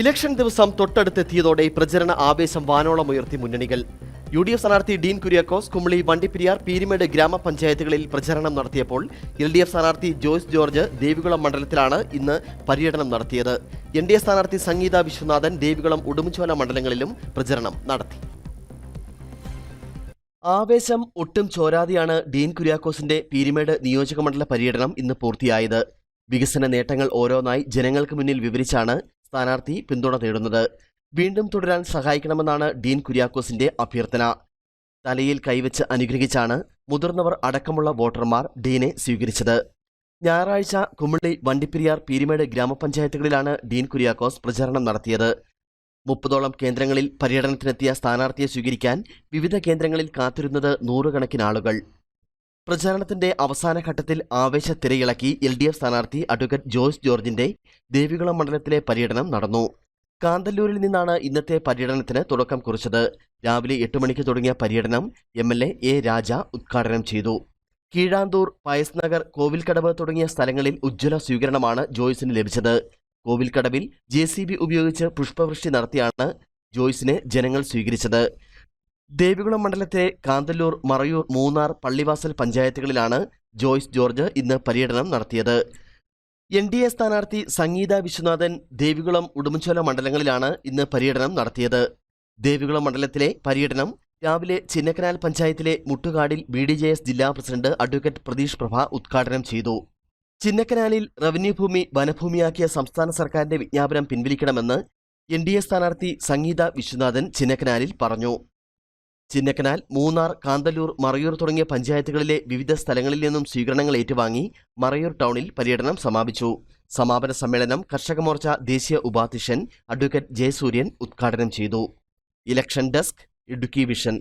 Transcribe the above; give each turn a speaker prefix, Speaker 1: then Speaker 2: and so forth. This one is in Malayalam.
Speaker 1: ഇലക്ഷൻ ദിവസം തൊട്ടടുത്തെത്തിയതോടെ പ്രചരണ ആവേശം വാനോളം ഉയർത്തി മുന്നണികൾ. യു ഡി എഫ് സ്ഥാനാർത്ഥി ഡീൻ കുര്യാക്കോസ് കുമളി വണ്ടിപ്പിരിയാർ പീരിമേട് ഗ്രാമപഞ്ചായത്തുകളിൽ പ്രചരണം നടത്തിയപ്പോൾ എൽ ഡി എഫ് സ്ഥാനാർത്ഥി ജോയ്സ് ജോർജ് ദേവികുളം മണ്ഡലത്തിലാണ് ഇന്ന് പര്യടനം നടത്തിയത്. എൻ ഡി എ സ്ഥാനാർത്ഥി സംഗീത വിശ്വനാഥൻ ദേവികുളം ഉടുമ്പുചോല മണ്ഡലങ്ങളിലും പ്രചരണം നടത്തി. ആവേശം ഒട്ടും ചോരാതെയാണ് ഡീൻ കുര്യാക്കോസിന്റെ പീരിമേട് നിയോജകമണ്ഡല പര്യടനം ഇന്ന് പൂർത്തിയായത്. വികസന നേട്ടങ്ങൾ ഓരോന്നായി ജനങ്ങൾക്ക് മുന്നിൽ വിവരിച്ചാണ് സ്ഥാനാർത്ഥി പിന്തുണ തേടുന്നത് വീണ്ടും തുടരാൻ സഹായിക്കണമെന്നാണ് ഡീൻ കുര്യാക്കോസിന്റെ അഭ്യർത്ഥന. തലയിൽ കൈവച്ച് അനുഗ്രഹിച്ചാണ് മുതിർന്നവർ അടക്കമുള്ള വോട്ടർമാർ ഡീനെ സ്വീകരിച്ചത്. ഞായറാഴ്ച കുമിളി വണ്ടിപ്പെരിയാർ പീരിമേട് ഗ്രാമപഞ്ചായത്തുകളിലാണ് ഡീൻ കുര്യാക്കോസ് പ്രചാരണം നടത്തിയത്. മുപ്പതോളം കേന്ദ്രങ്ങളിൽ പര്യടനത്തിനെത്തിയ സ്ഥാനാർത്ഥിയെ സ്വീകരിക്കാൻ വിവിധ കേന്ദ്രങ്ങളിൽ കാത്തിരുന്നത് നൂറുകണക്കിന് ആളുകൾ. പ്രചാരണത്തിന്റെ അവസാന ഘട്ടത്തിൽ ആവേശ തിരയിളക്കി എൽ ഡി എഫ് സ്ഥാനാർത്ഥി അഡ്വക്കേറ്റ് ജോയ്സ് ജോർജിന്റെ ദേവികുളം മണ്ഡലത്തിലെ പര്യടനം നടന്നു. കാന്തല്ലൂരിൽ നിന്നാണ് ഇന്നത്തെ പര്യടനത്തിന് തുടക്കം കുറിച്ചത്. രാവിലെ എട്ട് മണിക്ക് തുടങ്ങിയ പര്യടനം M L A A Raja ഉദ്ഘാടനം ചെയ്തു. കീഴാന്തൂർ പയസ്നഗർ കോവിൽക്കടവ് തുടങ്ങിയ സ്ഥലങ്ങളിൽ ഉജ്ജ്വല സ്വീകരണമാണ് ജോയ്സിന് ലഭിച്ചത്. കോവിൽക്കടവിൽ ജെ ഉപയോഗിച്ച് പുഷ്പവൃഷ്ടി നടത്തിയാണ് ജോയ്സിനെ ജനങ്ങൾ സ്വീകരിച്ചത്. ദേവികുളം മണ്ഡലത്തെ കാന്തല്ലൂർ മറയൂർ മൂന്നാർ പള്ളിവാസൽ പഞ്ചായത്തുകളിലാണ് ജോയ്സ് ജോർജ് ഇന്ന് പര്യടനം നടത്തിയത്. എൻ ഡി എ സ്ഥാനാർത്ഥി സംഗീത വിശ്വനാഥൻ ദേവികുളം ഉടുമ്പൻചോല മണ്ഡലങ്ങളിലാണ് ഇന്ന് പര്യടനം നടത്തിയത്. ദേവികുളം മണ്ഡലത്തിലെ പര്യടനം രാവിലെ ചിന്നക്കനാൽ പഞ്ചായത്തിലെ മുട്ടുകാടിൽ ബി ഡി ജെ എസ് ജില്ലാ പ്രസിഡന്റ് അഡ്വക്കേറ്റ് പ്രതീഷ് പ്രഭ ഉദ്ഘാടനം ചെയ്തു. ചിന്നക്കനാലിൽ റവന്യൂ ഭൂമി വനഭൂമിയാക്കിയ സംസ്ഥാന സർക്കാരിന്റെ വിജ്ഞാപനം പിൻവലിക്കണമെന്ന് എൻ ഡി എ സ്ഥാനാർത്ഥി സംഗീത വിശ്വനാഥൻ ചിന്നക്കനാലിൽ പറഞ്ഞു. ചിന്നക്കനാൽ മൂന്നാർ കാന്തല്ലൂർ മറയൂർ തുടങ്ങിയ പഞ്ചായത്തുകളിലെ വിവിധ സ്ഥലങ്ങളിൽ നിന്നും സ്വീകരണങ്ങൾ ഏറ്റുവാങ്ങി മറയൂർ ടൗണിൽ പര്യടനം സമാപിച്ചു. സമാപന സമ്മേളനം കർഷക മോർച്ച ദേശീയ ഉപാധ്യക്ഷൻ അഡ്വക്കേറ്റ് ജയസൂര്യൻ ഉദ്ഘാടനം ചെയ്തു. Election desk Idukki vision.